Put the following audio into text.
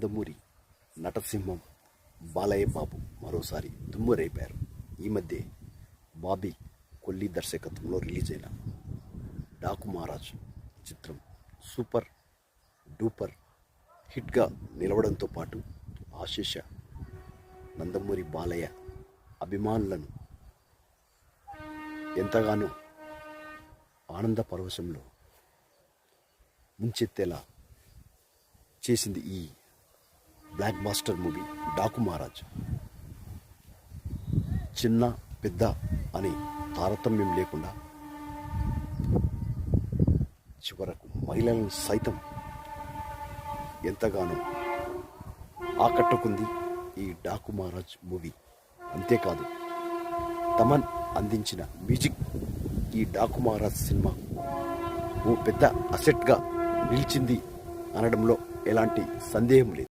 నందమూరి నటసింహం బాలయ్య బాబు మరోసారి దుమ్మురైపారు ఈ మధ్య బాబీ కొల్లి దర్శకత్వంలో రిలీజ్ అయిన డాకు మహారాజ్ చిత్రం సూపర్ డూపర్ హిట్గా నిలవడంతో పాటు ఆశిష నందమూరి బాలయ్య అభిమానులను ఎంతగానో ఆనంద పరవశంలో ముంచెత్తేలా చేసింది ఈ blockbuster movie Daaku Maharaaj. చిన్న పెద్ద అని తారతమ్యం లేకుండా చివరకు మహిళలను సైతం ఎంతగానో ఆకట్టుకుంది ఈ డాకు మహారాజ్ మూవీ. అంతేకాదు తమన్ అందించిన మ్యూజిక్ ఈ డాకు మహారాజ్ సినిమా ఓ పెద్ద అసెట్గా నిలిచింది అనడంలో ఎలాంటి సందేహం లేదు.